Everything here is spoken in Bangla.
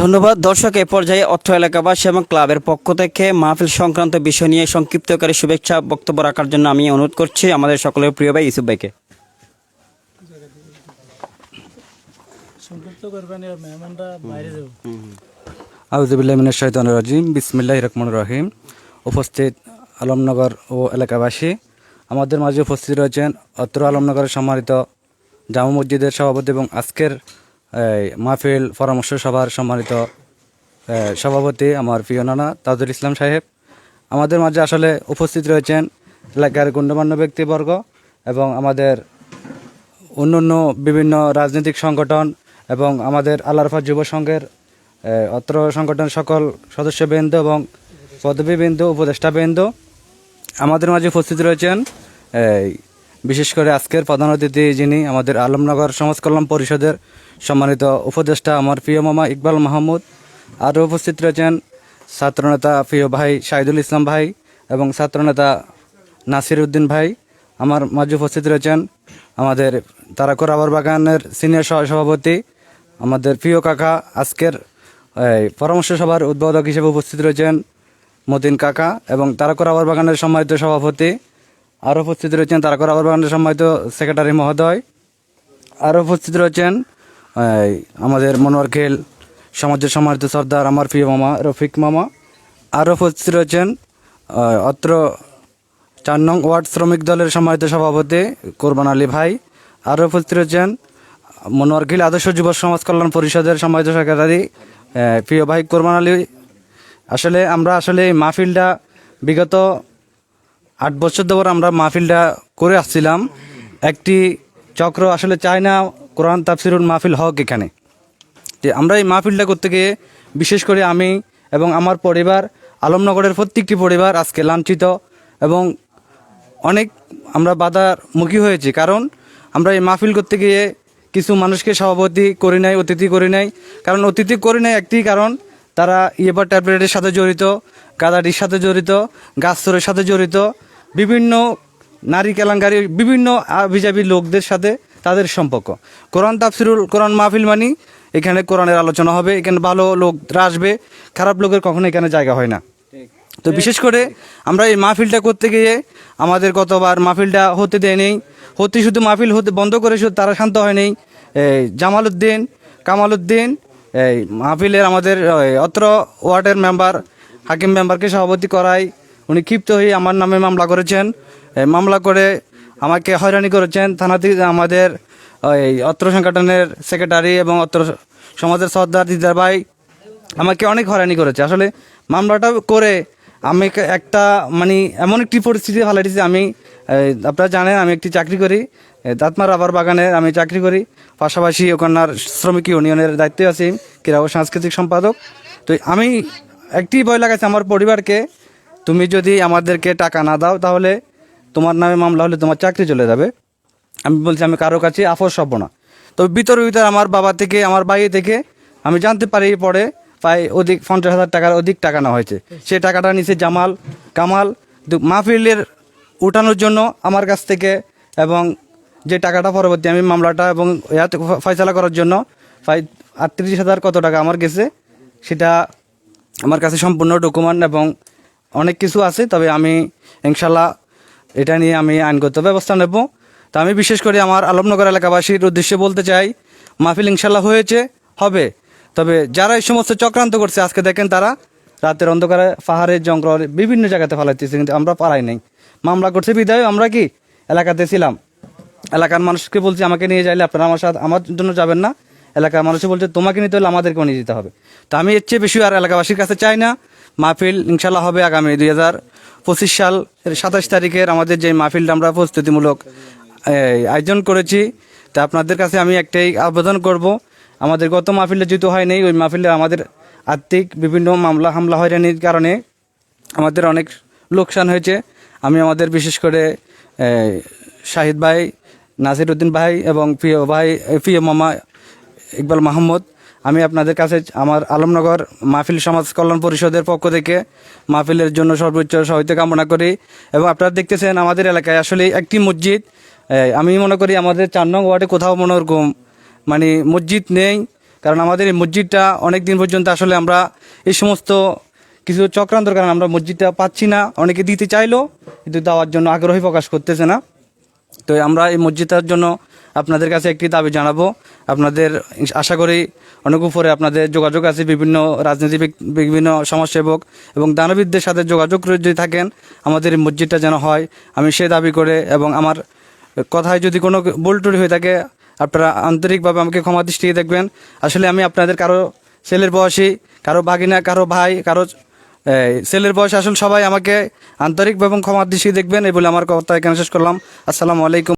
ধন্যবাদ। দর্শক এ পর্যায়ে অর্থ এলাকাবাসী এবং ক্লাবের পক্ষ থেকে মাহফিল সংক্রান্ত বিষয় নিয়ে সংক্ষিপ্তকারী শুভেচ্ছা বক্তব্য রাখার জন্য আমি অনুরোধ করছি আমাদের সকলের প্রিয় ভাই ইসুফ ভাইকে। শৈতান রাজিম। বিসমিল্লাহ রহমান রহিম। উপস্থিত আলমনগর ও এলাকাবাসী। আমাদের মাঝে উপস্থিত রয়েছেন অত্র আলমনগরের সম্মানিত জামা মসজিদের সভাপতি এবং আজকের মাহফিল পরামর্শ সভার সম্মানিত সভাপতি আমার প্রিয় নানা তাজুল ইসলাম সাহেব। আমাদের মাঝে আসলে উপস্থিত রয়েছেন এলাকার গণ্যমান্য ব্যক্তিবর্গ এবং আমাদের অন্যান্য বিভিন্ন রাজনৈতিক সংগঠন এবং আমাদের আল্লাহরফা যুব সংঘের অত্র সংগঠন সকল সদস্যবৃন্দ এবং পদবীবৃন্দ, উপদেষ্টাবৃন্দ। আমাদের মাঝে উপস্থিত রয়েছেন বিশেষ করে আজকের প্রধান অতিথি যিনি আমাদের আলমনগর সমাজ কল্যাণ পরিষদের সম্মানিত উপদেষ্টা আমার প্রিয় মামা ইকবাল মাহমুদ, আরও উপস্থিত রয়েছেন ছাত্রনেতা প্রিয় ভাই শাহিদুল ইসলাম ভাই এবং ছাত্রনেতা নাসির উদ্দিন ভাই। আমার মাঝে উপস্থিত রয়েছেন আমাদের তারাকর আবার বাগানের সিনিয়র সহ সভাপতি, আমাদের প্রিয় কাকা, আজকের পরামর্শ সভার উদ্বোধক হিসেবে উপস্থিত রয়েছেন মতিন কাকা এবং তারাকর আবার বাগানের সম্মানিত সভাপতি আরও উপস্থিত রয়েছেন তারাকর আবার বাগানের সম্মানিত সেক্রেটারি মহোদয়। আরও উপস্থিত রয়েছেন আমাদের মনোয়ার খেল সমাজের সম্মানিত সর্দার আমার প্রিয় মামা রফিক মামা। আরও উপস্থিত রয়েছেন অত্র চার নং ওয়ার্ড শ্রমিক দলের সম্মানিত সভাপতি কোরবান আলী ভাই। আরও উপস্থিত রয়েছেন, মনোয়ার খিল আদর্শ যুব সমাজ কল্যাণ পরিষদের সম্মানিত সেক্রেটারি প্রিয় ভাই কোরবান আলী। আসলে আমরা আসলে এই মাহফিলটা বিগত আট বছর ধরে আমরা মাহফিলটা করে আসছিলাম। একটি চক্র আসলে চায় না কোরআন তাফসিরুল মাহফিল হক এখানে। যে আমরা এই মাহফিলটা করতে গিয়ে বিশেষ করে আমি এবং আমার পরিবার, আলমনগরের প্রত্যেকটি পরিবার আজকে লাঞ্ছিত এবং অনেক আমরা বাধার মুখী হয়েছি। কারণ আমরা এই মাহফিল করতে গিয়ে কিছু মানুষকে সভাপতি করি নাই, অতিথি করি নাই। কারণ অতিথি করি নাই একটি কারণ তারা ইয়েবার ট্যাবলেটের সাথে জড়িত গাদাডির সাথে জড়িত গাছতরের সাথে জড়িত বিভিন্ন নারী কেলাঙ্কারি বিভিন্ন আভিজাবি লোকদের সাথে তাদের সম্পর্ক। কোরআন তাফসিরুল কোরআন মাহফিল মানি এখানে কোরআনের আলোচনা হবে এখানে ভালো লোকরা আসবে খারাপ লোকের কখনো এখানে জায়গা হয় না। তো বিশেষ করে আমরা এই মাহফিলটা করতে গিয়ে আমাদের গতবার মাহফিলটা হতে দেয় নেই হতে শুধু মাহফিল হতে বন্ধ করে শুধু তারা শান্ত হয় এই জামাল উদ্দিন কামাল উদ্দিন এই মাহফিলের আমাদের অত্র ওয়ার্ডের মেম্বার হাকিম মেম্বারকে সভাপতি করায় উনি ক্ষিপ্ত হয়ে আমার নামে মামলা করেছেন। মামলা করে আমাকে হয়রানি করেছেন। থানা থেকে আমাদের ওই অত্র সংগঠনের সেক্রেটারি এবং অত্র সমাজের সর্দার দিদার ভাই আমাকে অনেক হয়রানি করেছে। আসলে মামলাটা করে আমি একটা মানে এমন একটি পরিস্থিতি ফালাইছি আমি এই, আপনারা জানেন আমি একটি চাকরি করি। এই, দাঁতমা রাবার বাগানে আমি চাকরি করি। পাশাপাশি ওখানকার শ্রমিক ইউনিয়নের দায়িত্বে আছি ক্রীড়া ও সাংস্কৃতিক সম্পাদক। তো আমি একটি ভয় লাগাচ্ছে আমার পরিবারকে তুমি যদি আমাদেরকে টাকা না দাও তাহলে তোমার নামে মামলা হলে তোমার চাকরি চলে যাবে। আমি বলছি আমি কারও কাছে আফস হব না। তো ভিতর ভিতর আমার বাবা থেকে আমার ভাই থেকে আমি জানতে পারি পরে প্রায় অধিক পঞ্চাশ হাজার টাকার অধিক টাকা নেওয়া হয়েছে। সেই টাকাটা নিচে জামাল কামাল মাহফিলের উঠানোর জন্য আমার কাছ থেকে এবং যে টাকাটা পরবর্তী আমি মামলাটা এবং ফয়সালা করার জন্য আটত্রিশ হাজার কত টাকা আমার গেছে, সেটা আমার কাছে সম্পূর্ণ ডকুমেন্ট এবং অনেক কিছু আছে, তবে আমি ইনশাল্লাহ এটা নিয়ে আমি আইনগত ব্যবস্থা নেব। তা আমি বিশেষ করে আমার আলমনগর এলাকাবাসীর উদ্দেশ্যে বলতে চাই, মাহফিল ইনশাল্লাহ হয়েছে, হবে। তবে যারা এই সমস্ত চক্রান্ত করছে, আজকে দেখেন তারা রাতের অন্ধকারে পাহাড়ের জঙ্গল, বিভিন্ন জায়গাতে ফালাইতেছে, কিন্তু আমরা পারাই নাই। মামলা করছে বিদায় আমরা কি? এলাকাতে ছিলাম। এলাকার মানুষকে বলছি, আমাকে নিয়ে যাইলে আপনারা আমার সাথে, আমার জন্য যাবেন না। এলাকার মানুষে বলছে, তোমাকে নিতে হলে আমাদেরকেও নিয়ে যেতে হবে। তো আমি এর চেয়ে বেশি আর এলাকাবাসীর কাছে চাই না। মাহফিল ইনশাল্লাহ হবে আগামী দুই হাজার পঁচিশ সাল, সাতাশ তারিখের আমাদের যে মাহফিলটা আমরা প্রস্তুতিমূলক আয়োজন করেছি। তা আপনাদের কাছে আমি একটাই আবেদন করব, আমাদের গত মাহফিলে যেহেতু হয় নাই ওই মাহফিলে আমাদের আর্থিক বিভিন্ন মামলা হামলা হয়রানির কারণে আমাদের অনেক লোকসান হয়েছে। আমি আমাদের বিশেষ করে শাহিদ ভাই নাসির উদ্দিন ভাই এবং প্রিয় ভাই প্রিয় মামা ইকবাল মাহমুদ, আমি আপনাদের কাছে আমার আলমনগর মাহফিল সমাজ কল্যাণ পরিষদের পক্ষ থেকে মাহফিলের জন্য সর্বোচ্চ সহায়তা কামনা করি এবং আপনারা দেখতেছেন আমাদের এলাকায় আসলে একটি মসজিদ। আমি মনে করি আমাদের চার নং ওয়ার্ডে কোথাও মনে ওরকম মানে মসজিদ নেই। কারণ আমাদের এই মসজিদটা অনেক দিন পর্যন্ত আসলে আমরা এই সমস্ত কিছু চক্রান্তর কারণে আমরা মসজিদটা পাচ্ছি না। অনেকে দিতে চাইলো, কিন্তু দেওয়ার জন্য আগ্রহী প্রকাশ করতেছে না। তো আমরা এই মসজিদটার জন্য আপনাদের কাছে একটি দাবি জানাব। আপনাদের আশা করি অনেক উপরে আপনাদের যোগাযোগ আছে, বিভিন্ন রাজনীতিবিদ, বিভিন্ন সমাজসেবক এবং দানবিদদের সাথে যোগাযোগ যদি থাকেন, আমাদের এই মসজিদটা যেন হয়। আমি সে দাবি করে এবং আমার কথায় যদি কোনো বোলটুরি হয়ে থাকে আপনারা আন্তরিকভাবে আমাকে ক্ষমা দৃষ্টি দেখবেন। আসলে আমি আপনাদের কারও ছেলের বয়সী, কারও ভাগিনা, কারও ভাই, কারও ছেলের বয়স আসলে সবাই আমাকে আন্তরিকভাবে ক্ষমা দৃষ্টি দেখবেন এই বলে আমার কথা এখানে শেষ করলাম। আসসালামু আলাইকুম।